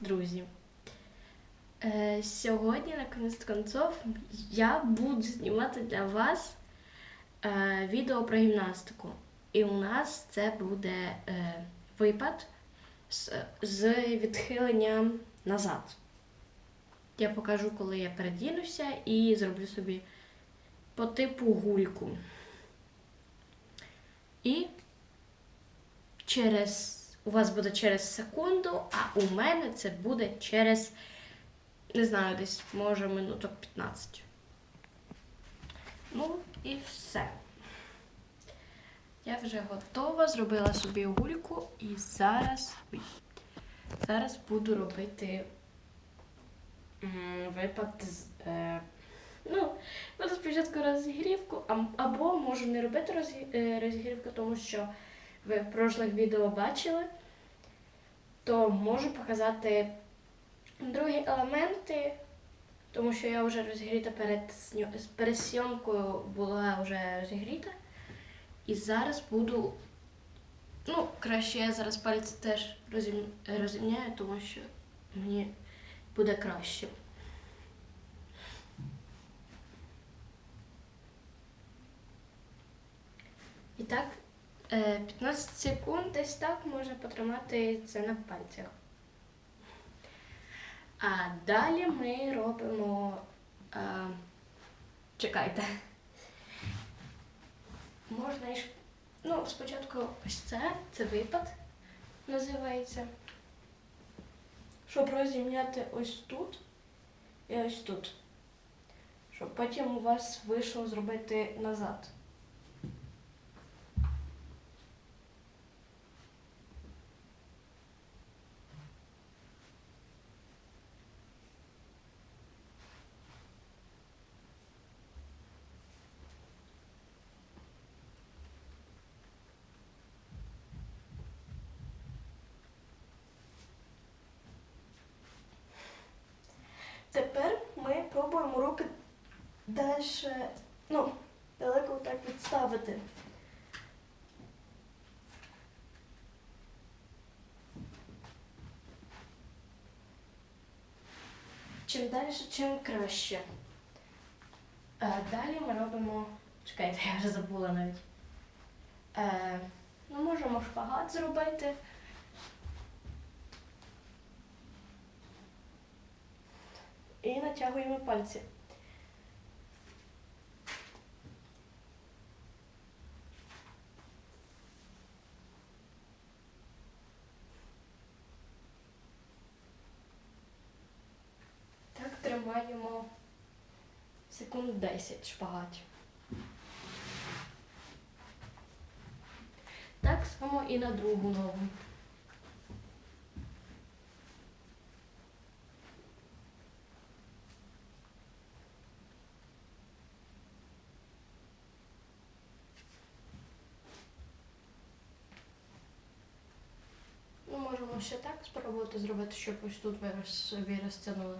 друзі. Е, сьогодні, на кінець концов, я буду знімати для вас е, відео про гімнастику. І у нас це буде е, випад з, з відхиленням назад. Я покажу, коли я передінуся і зроблю собі по типу гульку. І через у вас буде через секунду, а у мене це буде через, не знаю, десь може минуток 15. Ну і все. Я вже готова, зробила собі гульку і зараз. Ой, зараз буду робити випад з. Е, ну, буду спочатку розігрівку, або можу не робити е, розігрівку, тому що ви в прошлих відео бачили, то можу показати другі елементи, тому що я вже розігріта перед, перед зйомкою була вже розігріта. І зараз буду. Ну, краще я зараз пальці теж розімняю, тому що мені буде краще. І так, 15 секунд десь так можна потримати це на пальцях. А далі ми робимо. Е, чекайте. Можна і Ну, спочатку ось це, це випад називається. Щоб розімняти ось тут і ось тут. Щоб потім у вас вийшло зробити назад. Тепер ми пробуємо руки далі, ну, далеко так відставити. Чим далі, чим краще. Е, далі ми робимо. Чекайте, я вже забула навіть. Е, ми можемо шпагат зробити. І натягуємо пальці. Так тримаємо секунд 10 шпагатів. Так само і на другу ногу. Ну, можемо ще так спробувати зробити, щоб ось тут ви собі розтягнули.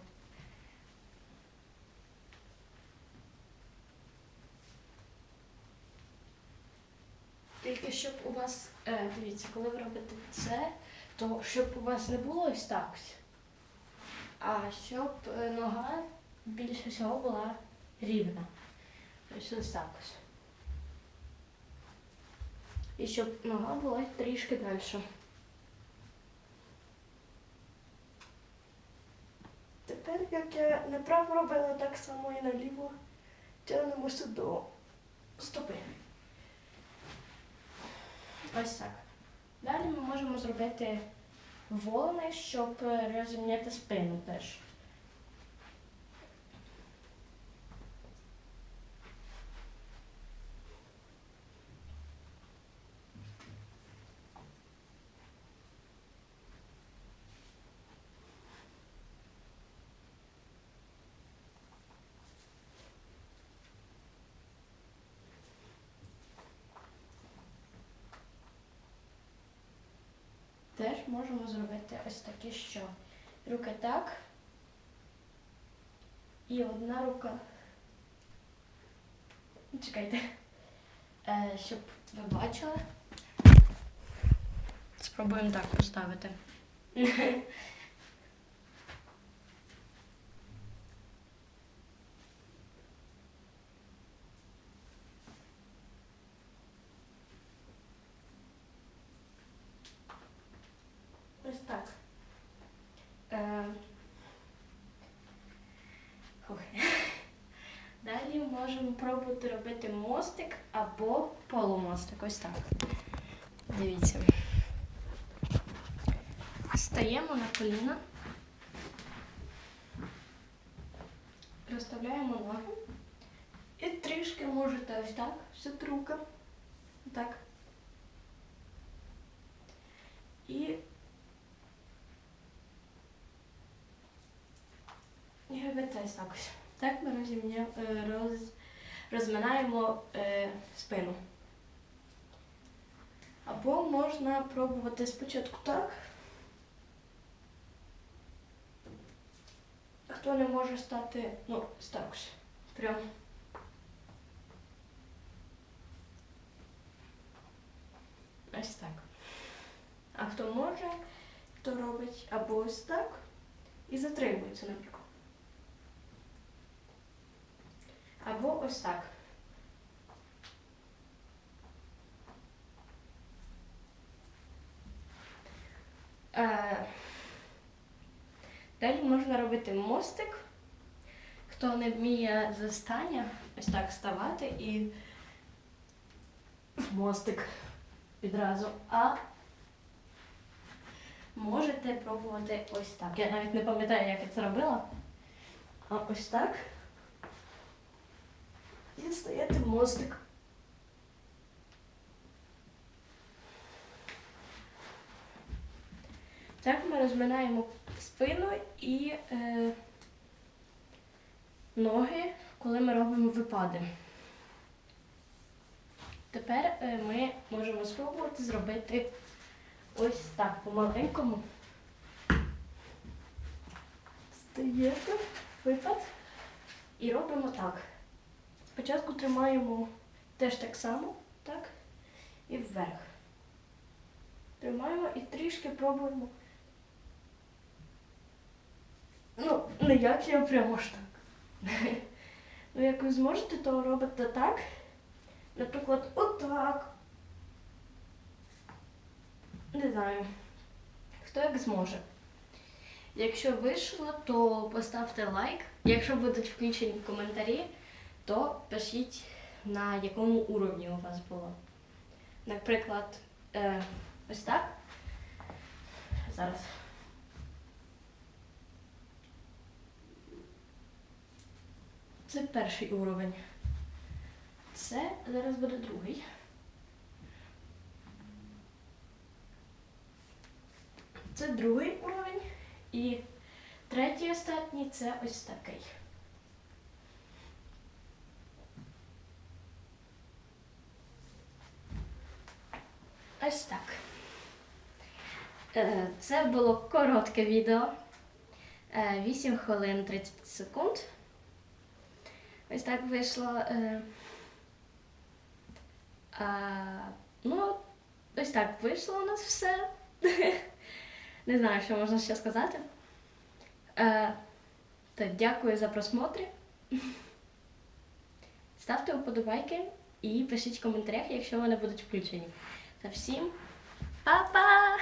Тільки щоб у вас, е, дивіться, коли ви робите це, то щоб у вас не було ось так, а щоб е, нога більше всього була рівна. Ось ось так ось. І щоб нога була трішки далі. Тепер, як я направо робила, так само і наліво тягнемося до стопи. Ось так. Далі ми можемо зробити волни, щоб е, розімняти спину теж. Можемо зробити ось таке, що руки так. І одна рука. Чекайте. Е, щоб ви бачили. Спробуємо так поставити. можемо пробувати робити мостик або полумостик. Ось так. Дивіться. Стаємо на коліна. Розставляємо ноги. І трішки можете ось так, всю руки. Так. І І робити ось так ось. Так ми розімня... е, роз... розминаємо е, спину. Або можна пробувати спочатку так. Хто не може стати, ну, ось так ось. Прям. Ось так. А хто може, то робить або ось так і затримується, наприклад. Або ось так. Е, Далі можна робити мостик. Хто не вміє застання, ось так ставати і мостик відразу. А можете пробувати ось так. Я навіть не пам'ятаю, як я це робила. А ось так. І стаєте в мостик. Так ми розминаємо спину і е, ноги, коли ми робимо випади. Тепер е, ми можемо спробувати зробити ось так по-маленькому. Стаєте, випад і робимо так. Спочатку тримаємо теж так само, так, і вверх. Тримаємо і трішки пробуємо. Ну, не як я прямо ж так. Ну, як ви зможете, то робите так. Наприклад, отак. Не знаю. Хто як зможе. Якщо вийшло, то поставте лайк. Якщо будуть включені коментарі, то пишіть на якому уровні у вас було. Наприклад, е, ось так. Зараз. Це перший уровень. Це зараз буде другий. Це другий уровень. І третій останній це ось такий. Ось так. Е, Це було коротке відео. Е, 8 хвилин 30 секунд. Ось так вийшло. е, ну, ось так вийшло у нас все. Не знаю, що можна ще сказати. Е, то дякую за просмотри. Ставте вподобайки і пишіть в коментарях, якщо вони будуть включені. Та всім па-па!